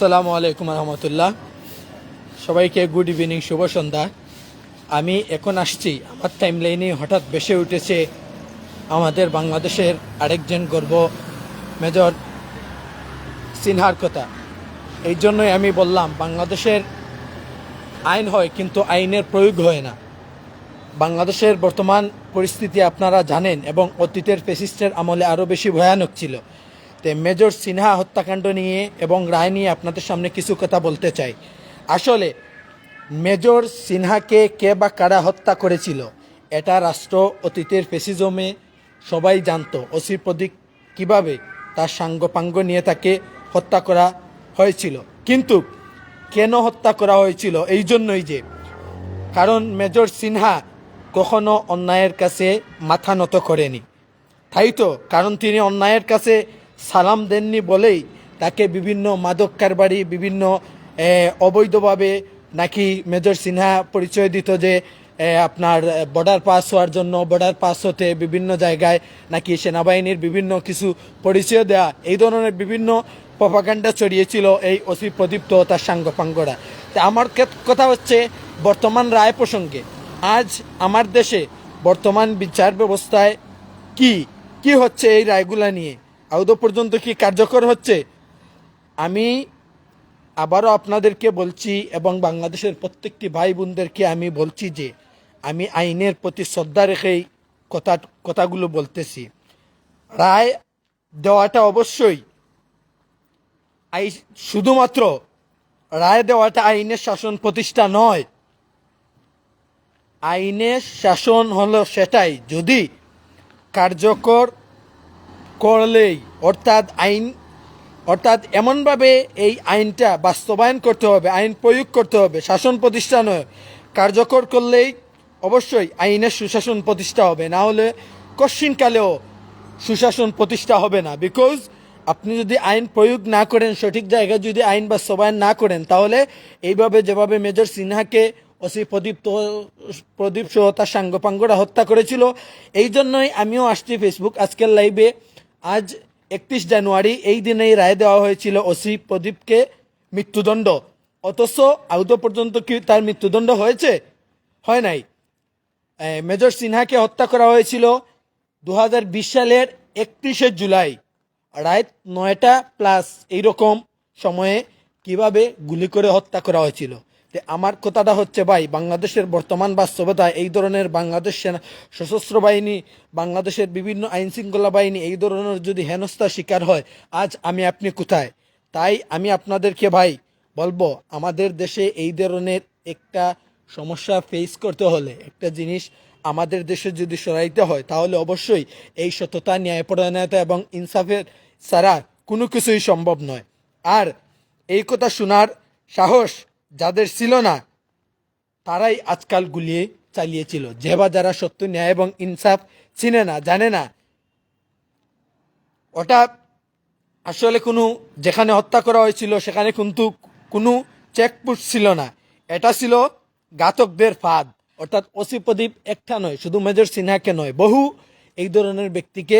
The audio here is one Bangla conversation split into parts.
আসসালামু আলাইকুম রহমতুল্লাহ। সবাইকে গুড ইভিনিং শুভ সন্ধ্যা। আমি এখন আসছি, আমার টাইম লাইনে হঠাৎ বেসে উঠেছে আমাদের বাংলাদেশের আরেকজন গর্ব মেজর সিনহার কথা। এই জন্যই আমি বললাম, বাংলাদেশের আইন হয়, কিন্তু আইনের প্রয়োগ হয় না। বাংলাদেশের বর্তমান পরিস্থিতি আপনারা জানেন এবং অতীতের ফেসিস্টের আমলে আরও বেশি ভয়ানক ছিল। তো মেজর সিনহা হত্যাকাণ্ড নিয়ে এবং রায় নিয়ে আপনাদের সামনে কিছু কথা বলতে চাই। আসলে, মেজর সিনহাকে কে বা কারা হত্যা করেছিল, এটা রাষ্ট্র, অতীতের ফেসিজমে সবাই জানত। অসির প্রদীপ কীভাবে তার সাঙ্গপাঙ্গ নিয়ে তাকে হত্যা করা হয়েছিল। কিন্তু কেন হত্যা করা হয়েছিল এই জন্যই যে, কারণ মেজর সিনহা কখনো অন্যায়ের কাছে মাথা নত করেনি। তাই তো, কারণ তিনি অন্যায়ের কাছে সালাম দেননি বলেই তাকে বিভিন্ন মাদক কারবারি, বিভিন্ন অবৈধভাবে নাকি মেজর সিনহা পরিচয় দিত যে আপনার বর্ডার পাস হওয়ার জন্য বর্ডার পাস হতে বিভিন্ন জায়গায় নাকি সেনাবাহিনীর বিভিন্ন কিছু পরিচয় দেয়া, এই ধরনের বিভিন্ন প্রপাগান্ডা ছড়িয়েছিল এই অসি প্রদীপ্ত তার সাঙ্গপাঙ্গরা। তা আমার কথা হচ্ছে বর্তমান রায় প্রসঙ্গে। আজ আমার দেশে বর্তমান বিচার ব্যবস্থায় কি কি হচ্ছে এই রায়গুলা নিয়ে? আদৌ পর্যন্ত কি কার্যকর হচ্ছে? আমি আবারও আপনাদেরকে বলছি এবং বাংলাদেশের প্রত্যেকটি ভাই বোনদেরকে আমি বলছি যে, আমি আইনের প্রতি শ্রদ্ধা রেখেই কথা, কথাগুলো বলতেছি। রায় দেওয়াটা অবশ্যই আই, শুধুমাত্র রায় দেওয়াটা আইনের শাসন প্রতিষ্ঠা নয়। আইনের শাসন হলো সেটাই, যদি কার্যকর করলেই, অর্থাৎ আইন, অর্থাৎ এমনভাবে এই আইনটা বাস্তবায়ন করতে হবে, আইন প্রয়োগ করতে হবে, শাসন প্রতিষ্ঠান কার্যকর করলেই অবশ্যই আইনের সুশাসন প্রতিষ্ঠা হবে, না হলে কশ্চিনকালেও সুশাসন প্রতিষ্ঠা হবে না। বিকজ আপনি যদি আইন প্রয়োগ না করেন, সঠিক জায়গায় যদি আইন বাস্তবায়ন না করেন, তাহলে এইভাবে যেভাবে মেজর সিনহাকে ওসি প্রদীপ প্রদীপ সহ তার সাঙ্গপাঙ্গরা হত্যা করেছিল এই জন্যই আমিও আসছি ফেসবুক আজকের লাইভে আজ একত্রিশ জানুয়ারি, এই দিনেই রায় দেওয়া হয়েছিল ওসি প্রদীপকে মৃত্যুদণ্ড। অথচ আউত পর্যন্ত কি তার মৃত্যুদণ্ড হয়েছে? হয় নাই। মেজর সিনহাকে হত্যা করা হয়েছিল দু হাজার বিশ সালের একত্রিশে জুলাই। রাত নয়টা প্লাস এইরকম সময়ে কীভাবে গুলি করে হত্যা করা হয়েছিল? আমার কথাটা হচ্ছে, ভাই, বাংলাদেশের বর্তমান বাস্তবতায় এই ধরনের বাংলাদেশ সেনা, সশস্ত্র বাহিনী, বাংলাদেশের বিভিন্ন আইন শৃঙ্খলা বাহিনী, এই ধরনের যদি হেনস্থার শিকার হয়, আজ আমি আপনি কোথায়? তাই আমি আপনাদেরকে, ভাই, বলব, আমাদের দেশে এই ধরনের একটা সমস্যা ফেস করতে হলে, একটা জিনিস আমাদের দেশে যদি সরাইতে হয়, তাহলে অবশ্যই এই সততা, ন্যায়পরায়ণতা এবং ইনসাফের ছাড়া কোনো কিছুই সম্ভব নয়। আর এই কথা শোনার সাহস যাদের ছিল না, তারাই আজকাল গুলিয়ে চালিয়েছিল। যে বা যারা সত্য, ন্যায় এবং ইনসাফ চিনে না, জানে না, ওটা আসলে কোনো যেখানে হত্যা করা হয়েছিল, সেখানে কিন্তু কোনো চেকপোস্ট ছিল না। এটা ছিল ঘাতকদের ফাঁদ, অর্থাৎ ওসি প্রদীপ একটা নয়, শুধু মেজর সিনহাকে নয়, বহু এই ধরনের ব্যক্তিকে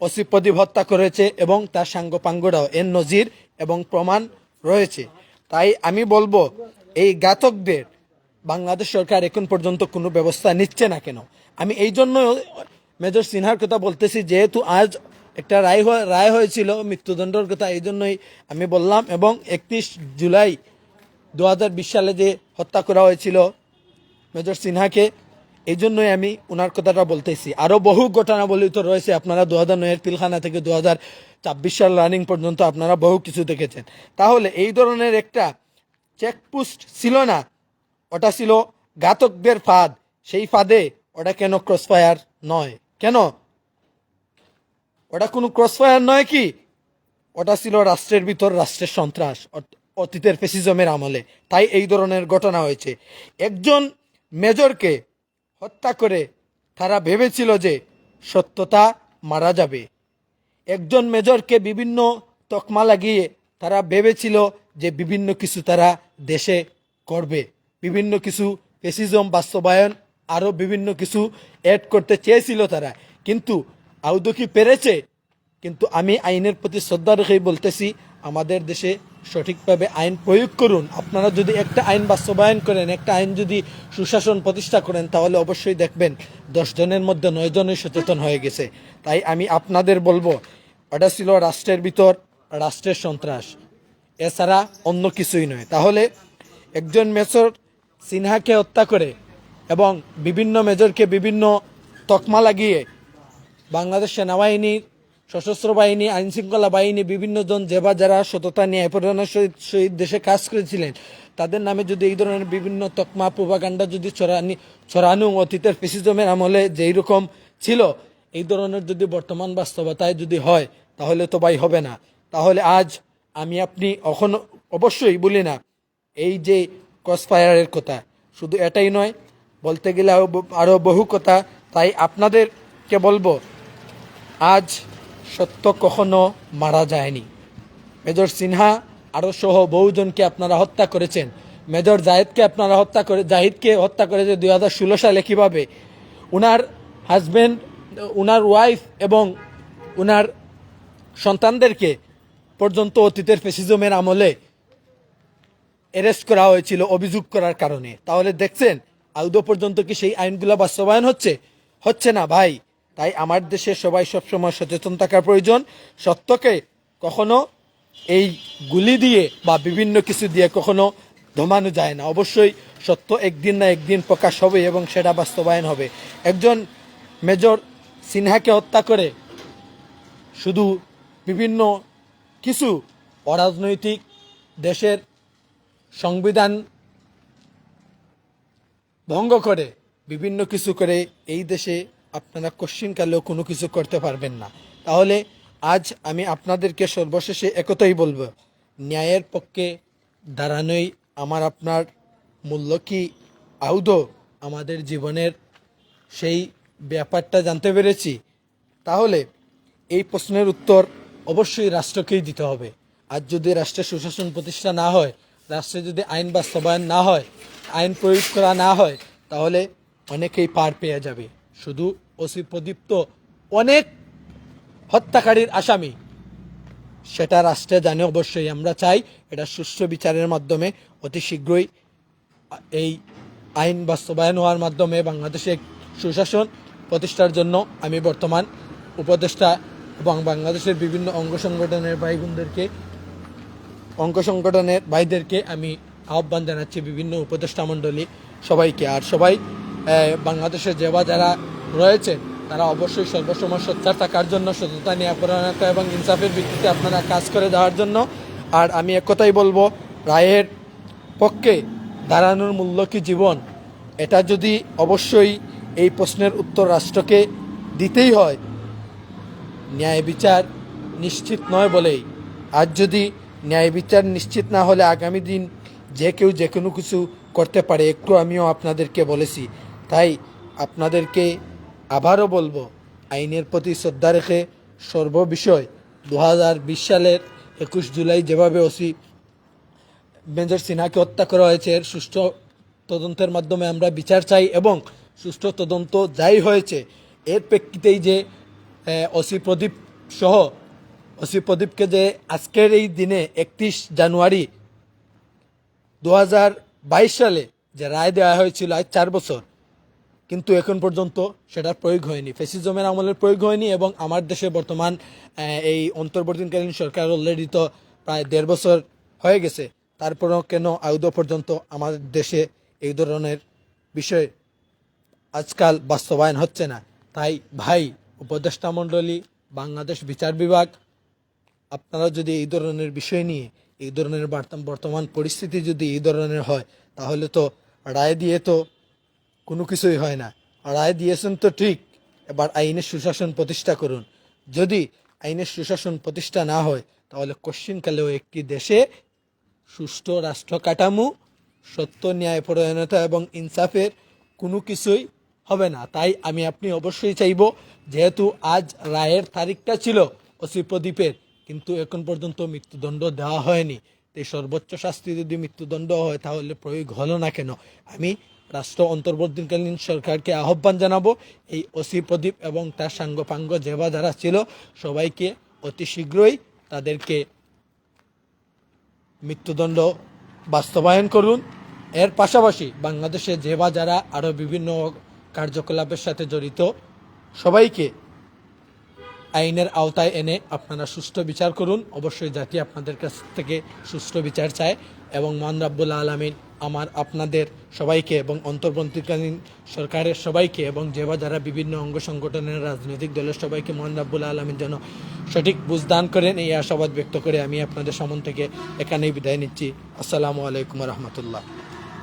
ওসি প্রদীপ হত্যা করেছে এবং তার সাঙ্গপাঙ্গরাও, এর নজির এবং প্রমাণ রয়েছে। তাই আমি বলব, এই ঘাতকদের বাংলাদেশ সরকার এখন পর্যন্ত কোনো ব্যবস্থা নিচ্ছে না কেন? আমি এই জন্য মেজর সিনহার কথা বলতেছি, যেহেতু আজ একটা রায় রায় হয়েছিল মৃত্যুদণ্ডের কথা, এই জন্যই আমি বললাম। এবং একত্রিশ জুলাই দু হাজার বিশ সালে যে হত্যা করা হয়েছিল, মেজর সিনহাকে এই জন্যই আমি ওনার কথাটা বলতেছি। আরও বহু ঘটনাবলী তো রয়েছে। আপনারা দু হাজার নয়ের পিলখানা থেকে দু হাজার ছাব্বিশ সাল রানিং পর্যন্ত আপনারা বহু কিছু দেখেছেন। তাহলে এই ধরনের একটা চেকপোস্ট ছিল না। ওটা ছিল ঘাতকদের ফাঁদ। সেই ফাঁদে ওটা কেন ক্রসফায়ার নয়? কেন? ওটা কোনো ক্রসফায়ার নয় কি? ওটা ছিল রাষ্ট্রের ভিতর রাষ্ট্রের সন্ত্রাস অত- অতীতের ফেসিজমের আমলে। তাই এই ধরনের ঘটনা হয়েছে। একজন মেজরকে হত্যা করে তারা ভেবেছিল যে সত্যতা মারা যাবে। একজন মেজরকে বিভিন্ন তকমা লাগিয়ে তারা ভেবেছিল যে বিভিন্ন কিছু তারা দেশে করবে। বিভিন্ন কিছু ফেসিজম বাস্তবায়ন, আরও বিভিন্ন কিছু অ্যাড করতে চেয়েছিল তারা। কিন্তু আউদু কি পেরেছে? কিন্তু আমি আইনের প্রতি শ্রদ্ধা রেখেই বলতেছি, আমাদের দেশে সঠিকভাবে আইন প্রয়োগ করুন। আপনারা যদি একটা আইন বাস্তবায়ন করেন, একটা আইন যদি সুশাসন প্রতিষ্ঠা করেন, তাহলে অবশ্যই দেখবেন জনের মধ্যে নয় জনই সচেতন হয়ে গেছে। তাই আমি আপনাদের বলব ওটা ছিল রাষ্ট্রের ভিতর, রাষ্ট্রের সন্ত্রাস। এছাড়া অন্য কিছুই নয়। তাহলে একজন মেজর সিনহাকে হত্যা করে এবং বিভিন্ন মেজরকে বিভিন্ন তকমা লাগিয়ে বাংলাদেশ সেনাবাহিনীর সশস্ত্র বাহিনী আইন শৃঙ্খলা বাহিনী, বিভিন্ন জন যে বা যারা সততা নিয়ে ন্যায়পরায়ণের সহিত সহিত দেশে কাজ করেছিলেন। তাদের নামে যদি এই ধরনের বিভিন্ন তকমা প্রভাকাণ্ডা যদি ছড়ানি ছড়ানো অতীতের ফেসিজমের আমলে যেই রকম ছিল, এই ধরনের যদি বর্তমান বাস্তবতায় যদি হয়, তাহলে তো ভাই হবে না। তাহলে আজ আমি আপনি এখন অবশ্যই বলি না, এই যে ক্রসফায়ারের কথা, শুধু এটাই নয়, বলতে গেলে আরও বহু কথা, তাই আপনাদেরকে বলব, আজ সত্য কখনো মারা যায়নি। মেজর সিনহা আরও সহ বহুজনকে আপনারা হত্যা করেছেন। মেজর জাহিদকে আপনারা হত্যা করে, জাহিদকে হত্যা করেছে দুই হাজার ষোলো সালে কীভাবে? উনার হাজব্যান্ড উনার ওয়াইফ এবং উনার সন্তানদেরকে পর্যন্ত অতীতের ফেসিজমের আমলে অ্যারেস্ট করা হয়েছিল অভিযোগ করার কারণে। তাহলে দেখছেন আউদো পর্যন্ত কি সেই আইনগুলো বাস্তবায়ন হচ্ছে? হচ্ছে না ভাই। তাই আমার দেশে সবাই সবসময় সচেতন থাকার প্রয়োজন। সত্যকে কখনো এই গুলি দিয়ে বা বিভিন্ন কিছু দিয়ে কখনো ধমানো যায় না। অবশ্যই সত্য একদিন না একদিন প্রকাশ হবে এবং সেটা বাস্তবায়ন হবে। একজন মেজর সিনহাকে হত্যা করে শুধু বিভিন্ন কিছু অরাজনৈতিক দেশের সংবিধান ভঙ্গ করে, বিভিন্ন কিছু করে এই দেশে আপনারা কোশ্চিনকালেও কোনো কিছু করতে পারবেন না। তাহলে আজ আমি আপনাদেরকে সর্বশেষে একতাই বলব, ন্যায়ের পক্ষে দাঁড়ানোই আমার আপনার মূল্য কি? আউদো, আমাদের জীবনের সেই ব্যাপারটা জানতে পেরেছি। তাহলে এই প্রশ্নের উত্তর অবশ্যই রাষ্ট্রকেই দিতে হবে। আর যদি রাষ্ট্রের সুশাসন প্রতিষ্ঠা না হয়, রাষ্ট্রে যদি আইন বাস্তবায়ন না হয়, আইন প্রয়োগ করা না হয়, তাহলে অনেকেই পার পেয়ে যাবে। শুধু ওসি প্রদীপ্ত অনেক হত্যাকারীর আসামি। সেটা রাষ্ট্রে জানে অবশ্যই আমরা চাই, এটা সুষ্ঠু বিচারের মাধ্যমে, অতি শীঘ্রই এই আইন বাস্তবায়ন হওয়ার মাধ্যমে বাংলাদেশে সুশাসন প্রতিষ্ঠার জন্য আমি বর্তমান উপদেষ্টা এবং বাংলাদেশের বিভিন্ন অঙ্গ সংগঠনের ভাইগুনদেরকে, অঙ্গ সংগঠনের ভাইদেরকে আমি আহ্বান জানাচ্ছি বিভিন্ন উপদেষ্টা মণ্ডলী সবাইকে। আর সবাই বাংলাদেশের যে বা যারা রয়েছেন তারা অবশ্যই সর্বসময় সোচ্চার থাকার জন্য সততা নিরাপরায়ণতা এবং ইনসাফের ভিত্তিতে আপনারা কাজ করে দেওয়ার জন্য। আর আমি এক কথাই বলব, রায়ের পক্ষে দাঁড়ানোর মূল্য কি জীবন? এটা যদি অবশ্যই এই প্রশ্নের উত্তর রাষ্ট্রকে দিতেই হয়, ন্যায় বিচার নিশ্চিত নয় বলেই। আজ যদি ন্যায় বিচার নিশ্চিত না হলে আগামী দিন যে কেউ যে কোনো কিছু করতে পারে, একটু আমিও আপনাদেরকে বলেছি। তাই আপনাদেরকে আবারও বলব, আইনের প্রতি শ্রদ্ধা রেখে সর্ববিষয় দু বিশ সালের একুশ জুলাই যেভাবে ওসি মেজর সিনহাকে হত্যা করা হয়েছে, এর সুষ্ঠু তদন্তের মাধ্যমে আমরা বিচার চাই এবং সুষ্ঠু তদন্ত যাই হয়েছে, এর প্রেক্ষিতেই যে ওসি প্রদীপ সহ, ওসি প্রদীপকে যে আজকের এই দিনে একত্রিশ জানুয়ারি দু হাজার বাইশ সালে যে রায় দেওয়া হয়েছিল আজ চার বছর কিন্তু এখন পর্যন্ত সেটার প্রয়োগ হয়নি। ফেসিজমের আমলের প্রয়োগ হয়নি এবং আমার দেশে বর্তমান এই অন্তর্বর্তীকালীন সরকার অলরেডি তো প্রায় দেড় বছর হয়ে গেছে। তারপরেও কেন আউদো পর্যন্ত আমাদের দেশে এই ধরনের বিষয় আজকাল বাস্তবায়ন হচ্ছে না? তাই ভাই, উপদেষ্টা মণ্ডলী, বাংলাদেশ বিচার বিভাগ, আপনারা যদি এই ধরনের বিষয় নিয়ে, এই ধরনের বার্তা- বর্তমান পরিস্থিতি যদি এই ধরনের হয়, তাহলে তো রায় দিয়ে তো কোনো কিছুই হয় না। রায় দিয়েছেন তো ঠিক। এবার আইনের সুশাসন প্রতিষ্ঠা করুন। যদি আইনের সুশাসন প্রতিষ্ঠা না হয়, তাহলে কশ্চিনকালেও একটি দেশে সুষ্ঠু রাষ্ট্র কাঠামো, সত্য ন্যায় ন্যায়পরায়ণতা এবং ইনসাফের কোনো কিছুই হবে না। তাই আমি আপনি অবশ্যই চাইব, যেহেতু আজ রায়ের তারিখটা ছিল ওসি প্রদীপের, কিন্তু এখন পর্যন্ত মৃত্যুদণ্ড দেওয়া হয়নি। তাই সর্বোচ্চ শাস্তি যদি মৃত্যুদণ্ড হয়, তাহলে প্রয়োগ হলো না কেন? আমি রাষ্ট্র অন্তর্বর্তীকালীন সরকারকে আহ্বান জানাব। এই ওসি প্রদীপ এবং তার সাঙ্গপাঙ্গ যে বা যারা ছিল, সবাইকে অতি শীঘ্রই তাদেরকে মৃত্যুদণ্ড বাস্তবায়ন করুন। এর পাশাপাশি বাংলাদেশে যে বা যারা আরও বিভিন্ন কার্যকলাপের সাথে জড়িত, সবাইকে আইনের আওতায় এনে আপনারা সুষ্ঠু বিচার করুন। অবশ্যই জাতি আপনাদের কাছ থেকে সুষ্ঠু বিচার চায় এবং মান রাব্বুল আলমিন আমার আপনাদের সবাইকে এবং অন্তর্বর্তীকালীন সরকারের সবাইকে এবং যে বা যারা বিভিন্ন অঙ্গ সংগঠনের রাজনৈতিক দলের সবাইকে মোহন রাব্বুল আলমের জন্য সঠিক বুঝদান করেন, এই আশাবাদ ব্যক্ত করে আমি আপনাদের সমন থেকে এখানেই বিদায় নিচ্ছি। আসসালামু আলাইকুম রহমতুল্লাহ।